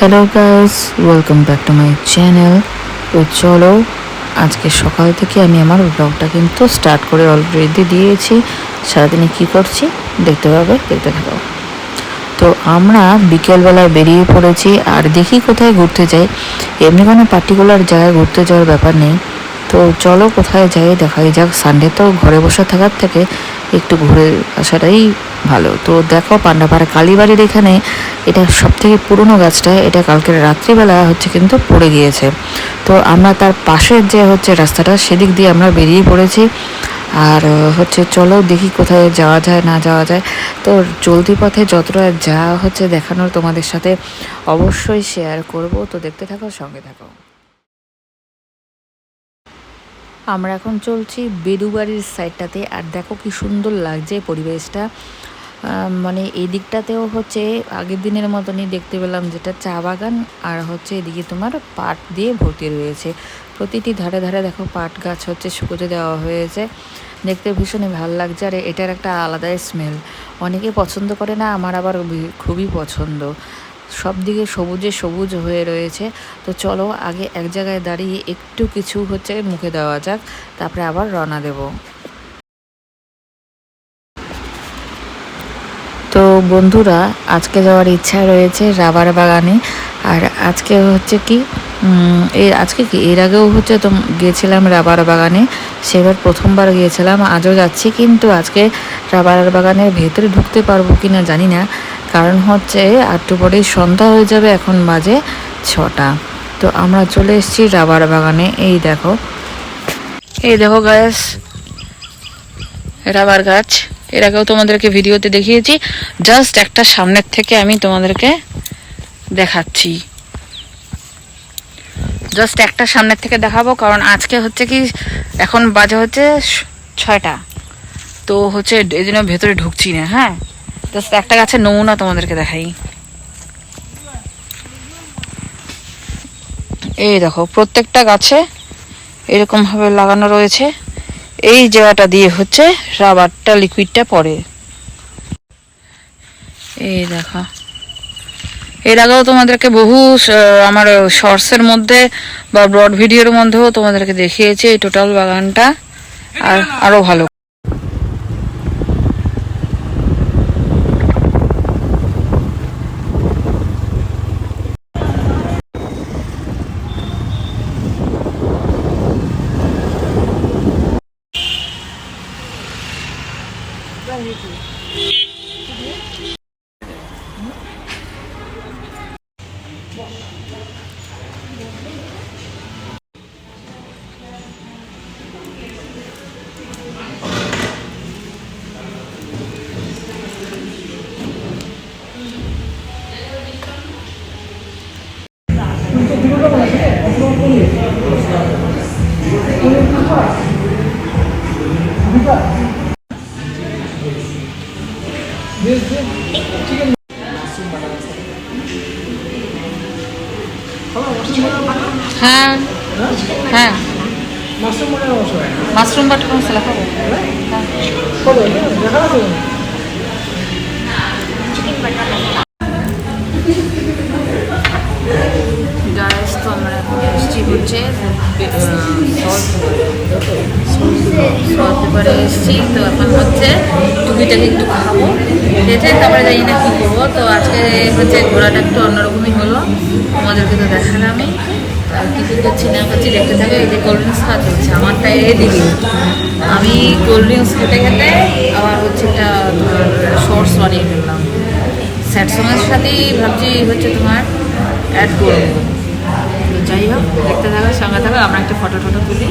Hello guys welcome back to my channel তো চলো, আজকে সকাল থেকে আমি আমার ব্লগটা কিন্তু স্টার্ট করে অলরেডি দিয়েছি। সারাদিনে কি করছি? দেখতে পাবে, দেখতে থাকো। তো আমরা বিকেলবেলায় বেরিয়ে পড়েছি, আর দেখি কোথায় ঘুরতে যাই। এমনি কোনো পার্টিকুলার জায়গায় ঘুরতে যাওয়ার ব্যাপার নেই। তো চলো কোথায় যাই, দেখাই যাক। সানডে তো ঘরে বসে থাকার থেকে একটু ঘুরে আসাটাই ভালো। তো দেখো, পান্ডাপাড়া কালীবাড়ির এখানে এটা সব থেকে পুরনো গাছটা, এটা কালকের রাত্রিবেলা হচ্ছে কিন্তু পড়ে গিয়েছে। তো আমরা তার পাশের যে হচ্ছে রাস্তাটা, সেদিক দিয়ে আমরা বেরিয়ে পড়েছি। আর হচ্ছে চলো দেখি কোথায় যাওয়া যায়, না যাওয়া যায়। তো চলতি পথে যতটা যা হচ্ছে দেখানোর তোমাদের সাথে অবশ্যই শেয়ার করব। তো দেখতে থাকো, সঙ্গে থাকো। আমরা এখন চলছি বেদুবাড়ির সাইডটাতে আর দেখো কি সুন্দর লাগছে পরিবেশটা। মানে এই দিকটাতেও হচ্ছে আগের দিনের মতনই দেখতে পেলাম যেটা চা বাগান আর হচ্ছে এদিকে তোমার পাট দিয়ে ভর্তি রয়েছে। প্রতিটি ধারে ধারে দেখো পাট গাছ হচ্ছে শুকোতে দেওয়া হয়েছে। দেখতে ভীষণই ভালো লাগছে আর এটার একটা আলাদাই স্মেল অনেকে পছন্দ করে না, আমার আবার খুবই পছন্দ। সব দিকে সবুজে সবুজ হয়ে রয়েছে। তো চলো আগে এক জায়গায় দাঁড়িয়ে একটু কিছু হচ্ছে মুখে দেওয়া যাক, তারপরে আবার রওনা দেব। তো বন্ধুরা, আজকে যাওয়ার ইচ্ছা রয়েছে রাবার বাগানে। আর আজকে হচ্ছে কি এর আজকে কি? এর আগেও হচ্ছে তো গিয়েছিলাম রাবার বাগানে। সেবার প্রথমবার গিয়েছিলাম, আজও যাচ্ছি, কিন্তু আজকে রাবার বাগানের ভেতরে ঢুকতে পারব কি না জানি না। কারণ হচ্ছে একটু পরেই সন্ধ্যা হয়ে যাবে, এখন বাজে ছটা। তো আমরা চলে এসেছি রাবার বাগানে, এই দেখো। এই দেখো গাছ রাবার গাছ। এর আগেও তোমাদেরকে ভিডিওতে দেখিয়েছি। জাস্ট একটা সামনের থেকে আমি তোমাদেরকে দেখাচ্ছি। জাস্ট একটা সামনের থেকে দেখাবো, কারণ আজকে হচ্ছে কি, এখন বাজে হচ্ছে ছয়টা। তো হচ্ছে এই জন্য ভেতরে ঢুকছি না হ্যাঁ? জাস্ট একটা গাছের নমুনা তোমাদেরকে দেখাই। এই দেখো, প্রত্যেকটা গাছে এরকম ভাবে লাগানো রয়েছে। এই জায়গাটা দিয়ে হচ্ছে রাবারটা লিকুইডটা পড়ে এই দেখা। এর আগেও তোমাদেরকে বহু আমার শর্টসের মধ্যে বা ব্রড ভিডিওর মধ্যেও তোমাদেরকে দেখিয়েছি এই টোটাল বাগানটা। আর আরও ভালো। হ্যাঁ। হ্যাঁ। মাশরুম বাটার মশলা খাব গাইস পেপারে এসেছি, তো এখন হচ্ছে টুপিটাকে একটু খাব। খেতে তারপরে জানি না কী করব। তো আজকে হচ্ছে ঘোরাটা একটু অন্যরকমই হলো। আমাদেরকে তো দেখালামই। আর কিছু করছি না করছি দেখতে থাকে কোল্ড ড্রিঙ্কস খাওয়া চলছে। আমারটা এদিকে। আমি কোল্ড ড্রিঙ্কস খেতে খেতে আবার হচ্ছে একটা শর্টস বানিয়ে ফেললাম। স্যাড সঙ্গের সাথেই ভাবছি হচ্ছে তোমার অ্যাড করব। যাই হোক দেখতে থাকো সঙ্গে থাকো আমরা একটা ফটো টটো তুলি।